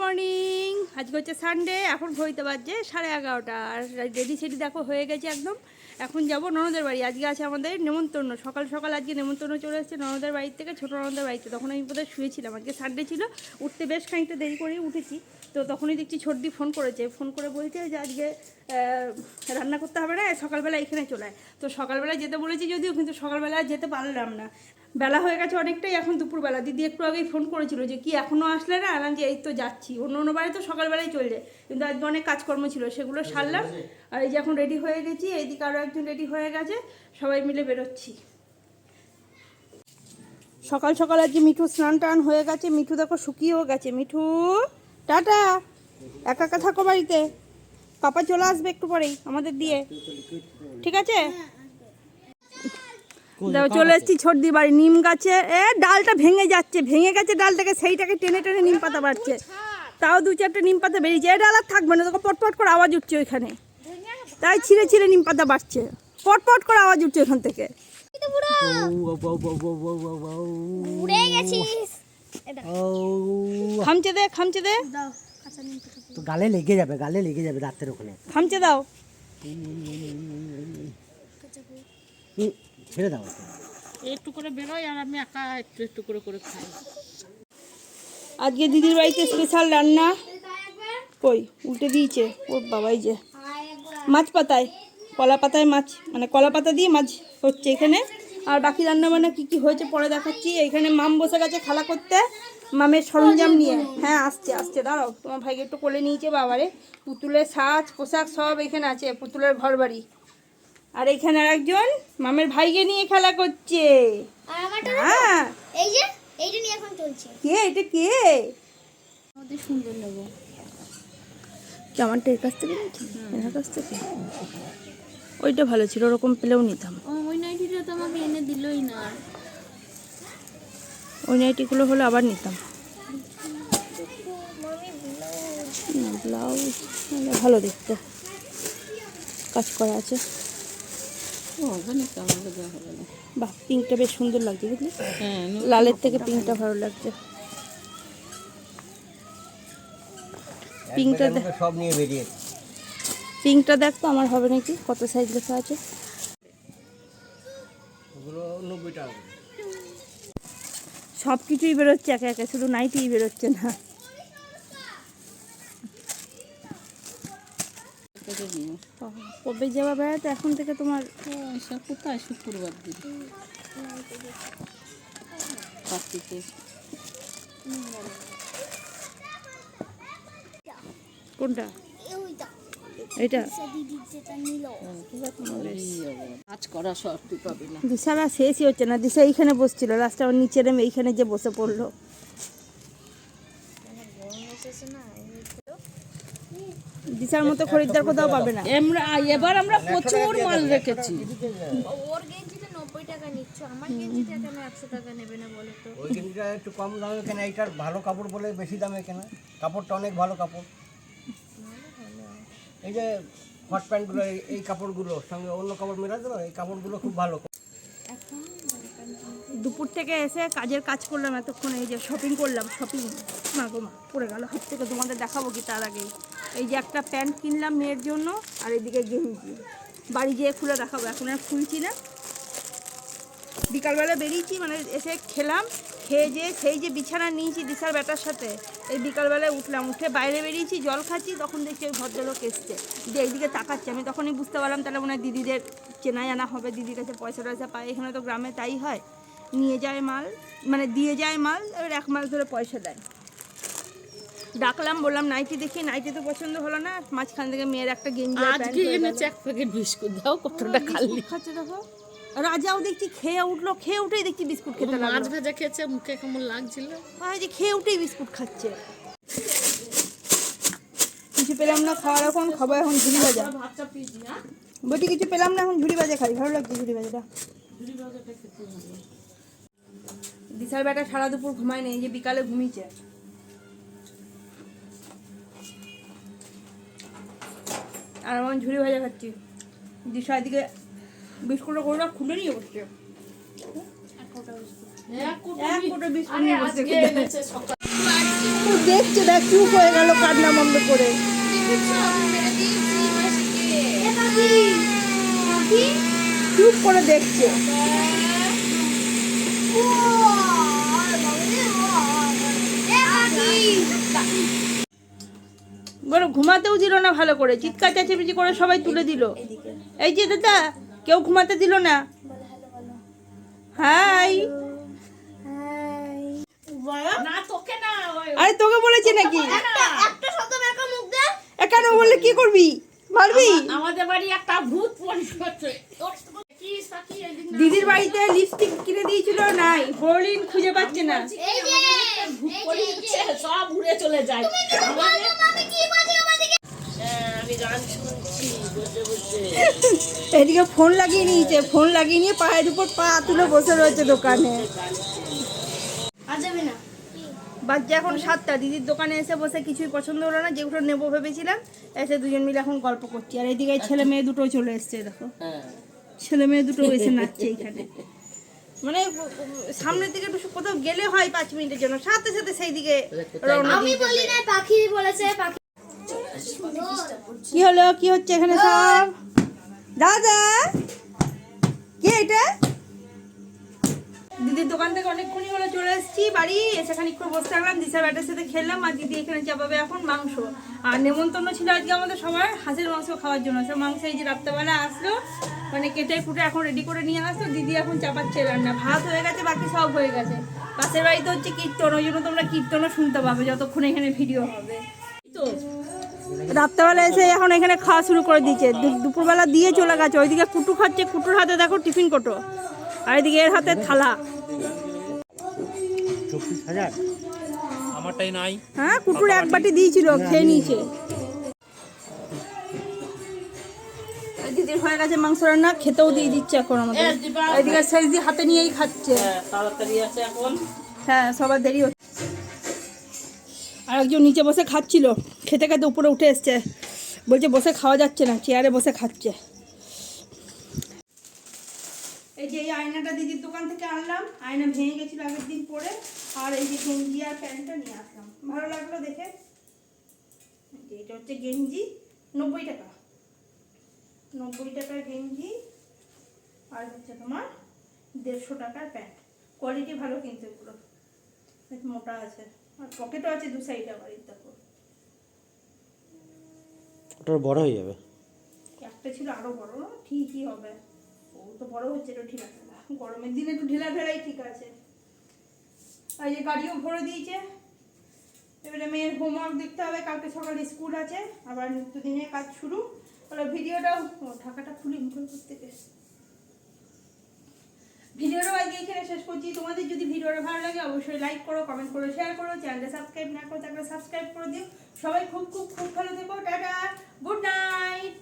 Morning আজকে হচ্ছে Sunday এখন ঘড়িতে বাজছে সাড়ে এগারোটা। আর রেডি সেডি দেখো হয়ে গেছে একদম। এখন যাব ননদের বাড়ি। আজকে আছে আমাদের নেমন্তন্ন। সকাল সকাল আজকে নেমন্তন্ন চলে এসেছে ননদের বাড়ি থেকে ছোটো ননদের বাড়িতে। তখন আমি বোধহয় শুয়েছিলাম। আজকে সানডে ছিল। উঠতে বেশ খানিকটা দেরি করেই উঠেছি। তো তখনই দেখছি ছোটদি ফোন করেছে। ফোন করে বলছে যে আজকে রান্না করতে হবে না, সকালবেলা এখানে চলে তো সকালবেলা যেতে বলেছি যদিও, কিন্তু সকালবেলা যেতে পারলাম না। বেলা হয়ে গেছে অনেকটাই এখন দুপুরবেলা। দিদি একটু আগেই ফোন করেছিল যে কি এখনও আসলে না? আলাম যে এই তো যাচ্ছি। অন্য অন্য বাড়ি তো সকালবেলায় চলে যায় কিন্তু আজকে অনেক কাজকর্ম ছিল সেগুলো সারলাম। আর এই যে এখন রেডি হয়ে গেছি এইদিকে আরও একজন রেডি হয়ে গেছে সবাই মিলে বেরোচ্ছি। সকাল সকাল আজকে মিঠু স্নান টান হয়ে গেছে মিঠু দেখো শুকিয়েও গেছে। মিঠু টাটা। একা একা থাকো বাড়িতে। পাপা চলে আসবে একটু পরেই আমাদের দিয়ে। ঠিক আছে? দেখো চলে এসেছি ছোটদি বাড়ি নিম গাছে। এ ডালটা ভেঙে যাচ্ছে ভেঙে গেছে ডালটাকে সেইটাকে টেনে টেনে নিম পাতা বাড়ছে। তাও দু চারটে নিম পাতা বেরিয়েছে। এ ডাল আর থাকবে না তোকে পটপট করে আওয়াজ উঠছে ওইখানে। তাই ছিঁড়ে ছিঁড়ে নিম পাতা বাড়ছে। পটপট করে আওয়াজ উঠছে ওখান থেকে। খামচে দে খামচে দে। দাও কাঁচা নিম পাতা তো গালে লেগে যাবে গালে লেগে যাবে দাঁতের ওখানে। খামচে দাও। হুম, ছেড়ে দাও একটু করে বেরোয় আর আমি একা একটু একটু করে করে খাই। আজকে দিদির বাড়িতে স্পেশাল রান্না। কই? উল্টে দিয়েছে। ও বাবাই যে। মাছ পাতায়। কলা পাতায় মাছ। মানে কলা পাতা দিয়ে মাছ হচ্ছে এখানে। আর বাকি রান্না বান্না কী কী হয়েছে পরে দেখাচ্ছি। এখানে মাম বসে গেছে খেলা করতে। মামের সরঞ্জাম নিয়ে। হ্যাঁ আসছে আসছে। দাঁড়াও তোমার ভাইকে একটু কোলে নিয়েছে বাবারে। পুতুলের সাজ পোশাক সব এখানে আছে। পুতুলের ঘর বাড়ি আর এখানে আর একজন মামের ভাইকে নিয়ে খেলা করছে। হ্যাঁ। এই যে এইটা নিয়ে এখন চলছে। কে? এটা কে? আমাদের সুন্দর নেব। কি আমারটা এর কাছ থেকে নিয়েছি এনার কাছ থেকে? ওইটা ভালো ছিল ওরকম পেলেও নিতাম। ওই নাইটিটা তো আমাকে এনে দিলই না। ওই নাইটিগুলো হলে আবার নিতাম। ব্লাউজ। ব্লাউজ। ভালো দেখতে। কাজ করা আছে ও ওখানে তো আমাকে দেওয়া হবে না বাহ পিঙ্কটা বেশ সুন্দর লাগছে বুঝলি? হ্যাঁ লালের থেকে পিঙ্কটা ভালো লাগছে। পিঙ্কটা দেখ সব নিয়ে বেরিয়ে পিঙ্কটা দেখ তো আমার হবে নাকি? কত সাইজ লেখা আছে। সব কিছুই বেরোচ্ছে একে একে শুধু নাইটিই বেরোচ্ছে না। কবে যাওয়া বেড়াতে? এখন থেকে তোমার সব কোথায় শুক্রবার দিন? কার্তিকে। কোনটা? এটা দিদি যেটা নিল। কাজ করা পাবি না। দিশারা শেষই হচ্ছে না। দিশা এইখানে বসছিল। লাস্টে আমার নিচে নেমে এইখানে যে বসে পড়ল। দিশার মতো খরিদ্দার কোথাও পাবে না। আমরা এবার আমরা প্রচুর মাল রেখেছি। ওর গেঞ্জিটা নব্বই টাকা নিচ্ছ আমার গেঞ্জিটা কেন একশো টাকা নেবে না বলো তো? ওই জিনিসটা একটু কম দামে কেনা এইটার ভালো কাপড় বলে বেশি দামে কেনা। কাপড়টা অনেক ভালো কাপড়। এই যে হট প্যান্টগুলো এই- এই কাপড়গুলোর সঙ্গে অন্য কাপড় মেলা দেবো এই কাপড়গুলো খুব ভালো। দুপুর থেকে এসে কাজের কাজ করলাম এতক্ষণ এই যে শপিং করলাম শপিং মা গো মা পড়ে গেল। হাত থেকে তোমাদের দেখাবো কি তার আগেই। এই যে একটা প্যান্ট কিনলাম মেয়ের জন্য, আর এদিকে গেঞ্জি। বাড়ি যেয়ে খুলে দেখাবো, এখন আর খুলছি না। বিকালবেলা বেরিয়েছি মানে এসে খেলাম, খেয়ে যেয়ে সেই যে বিছানা নিয়েছি দিশার ব্যাটার সাথে, এই বিকালবেলায় উঠলাম। উঠে বাইরে বেরিয়েছি, জল খাচ্ছি, তখন দেখছি ওই ভদ্রলোক এসছে। যে এইদিকে তাকাচ্ছে। আমি তখনই বুঝতে পারলাম, তাহলে মনে হয় দিদিদের চেনা জানা হবে, দিদির কাছে পয়সা টয়সা পায়। এখানে তো গ্রামে তাই হয়। নিয়ে যায় মাল মানে দিয়ে যায় মাল, এবার এক মাস ধরে পয়সা দেয়। ডাকলাম বললাম নাইটি দেখি নাইটি তো পছন্দ হলো না। মাঝখান থেকে মেয়ের একটা গেঞ্জি আজকে হয়ে। এনেছে এক প্যাকেট বিস্কুট দাও কতটা খালি। খাচ্ছে দেখো। রাজাও দেখছি খেয়ে উঠল খেয়ে উঠেই দেখছি বিস্কুট খেতে লাগল মাছ ভাজা খেয়েছে মুখে কেমন লাগছিল? ওই যে খেয়ে উঠেই বিস্কুট খাচ্ছে। কিছু পেলাম না খাওয়ার এখন খাব এখন ঝুড়ি ভাজা। বটি কিছু পেলাম না এখন ঝুড়ি ভাজা খাই। ভালো লাগছে ঝুড়ি ভাজাটা। বিশাল বেটা সারা দুপুর ঘুমায় নেই যে বিকালে ঘুমিয়েছে। আর আমার ঝুড়ি ভাজা খাচ্ছি। দিশা এদিকে বিস্কুটটা করে খুলে নিয়ে বসছে। দেখছে দেখ চুপ হয়ে গেল কান্না বন্ধ করে। চুপ করে দেখছে। বড় ঘুমাতেও দিল না ভালো করে চিৎকার চেঁচেমেচি করে সবাই তুলে দিল। এই যে দাদা কেউ ঘুমাতে দিল না? হাই। না তোকে না ওই আরে তোকে বলেছে নাকি? একান বললে কি করবি? মারবি? আমাদের বাড়ি একটা ভূত করছে দিদির বাড়িতে লিপস্টিক কিনে দিয়েছিল নাই বলিন খুঁজে পাচ্ছে না। এই যে ভূত পরিচ্ছে সব উড়ে চলে যায়। এদিকে ফোন লাগিয়ে নিয়েছে ফোন লাগিয়ে নিয়ে পায়ের উপর পা তুলে বসে রয়েছে দোকানে। বাচ্চা এখন সাতটা দিদির দোকানে এসে বসে কিছুই পছন্দ হলো না যেগুলো নেব ভেবেছিলাম এসে দুজন মিলে এখন গল্প করছি। আর এদিকে ছেলে মেয়ে দুটো চলে এসছে দেখো। ছেলে মেয়ে দুটো এসে নাচছে এখানে। মানে সামনের দিকে একটু কোথাও গেলে হয় পাঁচ মিনিটের জন্য সাথে সাথে সেই দিকে আমি বলি না পাখি বলেছে পাখি কি হলো কি হচ্ছে এখানে সব? দাদা! কে এটা? দিদির দোকান থেকে অনেকক্ষণই হলো চলে এসেছি বাড়ি। এসে খানিকক্ষণ বসে থাকলাম দিশা ব্যাটের সাথে খেললাম, আর দিদি এখানে চাপাবে এখন মাংস। আর নেমন্তন্ন ছিল আজকে আমাদের সবার, হাঁসের মাংস খাওয়ার জন্য। সে মাংস এই যে রাত্রেবেলা আসলো মানে কেটে কুটে এখন রেডি করে নিয়ে আসলো। দিদি এখন চাপাচ্ছে রান্না। ভাত হয়ে গেছে, বাকি সব হয়ে গেছে। পাশের বাড়িতে হচ্ছে কীর্তন, ওই জন্য তোমরা কীর্তনও শুনতে পাবে, যতক্ষণ এখানে ভিডিও হবে। রাত্রেবেলা এসে এখন এখানে খাওয়া শুরু করে দিয়েছে। দুপুরবেলা দিয়ে চলে গেছে। ওইদিকে কুটু খাচ্ছে কুটুর হাতে দেখো টিফিন কোটো আর এদিকে এর হাতে থালা। চব্বিশ হাজার? আমারটাই নাই। হ্যাঁ কুটুর এক বাটি দিয়েছিল খেয়ে নিয়েছে। দিদির হয়ে গেছে মাংস রান্না খেতেও দিয়ে দিচ্ছে এখন আমাদের। এ, দিবা। এদিকে হাতে নিয়েই খাচ্ছে। হ্যাঁ, তাড়াতাড়ি আছে এখন। হ্যাঁ সবার দেরি হচ্ছে। একজন নিচে বসে খাচ্ছিল, খেতে খেতে উপরে উঠে এসছে। বলছে, বসে খাওয়া যাচ্ছে না, চেয়ারে বসে খাচ্ছে। এই যে এই আয়নাটা দিদির দোকান থেকে আনলাম, আয়না ভেঙে গেছিল আগের দিন পরে, আর এই যে গেঞ্জি আর প্যান্টটা নিয়ে আসলাম। ভালো লাগল দেখে? এটা হচ্ছে গেঞ্জি, নব্বই টাকা। নব্বই টাকার গেঞ্জি, আর হচ্ছে তোমার দেড়শো টাকার প্যান্ট। কোয়ালিটি ভালো কিন্তু এগুলো। মোটা আছে। আর পকেটও আছে দু সাইডে এই দেখো। ওটা বড় হয়ে যাবে? একটা ছিল আরও বড় ঠিকই হবে। ও তো বড় হচ্ছে ঢিলা ঢেলা গরমের দিনে একটু ঢিলা ঢেলাই ঠিক আছে। আর এই যে গাড়িও ভরে দিয়েছে। এবারে মেয়ের হোমওয়ার্ক দেখতে হবে কালকে সকালে স্কুল আছে। আবার নিত্যদিনের কাজ শুরু। তাহলে ভিডিওটাও ঢাকাটা খুলি মুখের থেকে ভিডিওটা আজকে এখানে শেষ করছি। তোমাদের যদি ভিডিওটা ভালো লাগে, অবশ্যই লাইক করো কমেন্ট করো শেয়ার করো চ্যানেলটা সাবস্ক্রাইব না করো তাহলে সাবস্ক্রাইব করে দিও। সবাই খুব খুব খুব ভালো থেকো। টাটা। Good night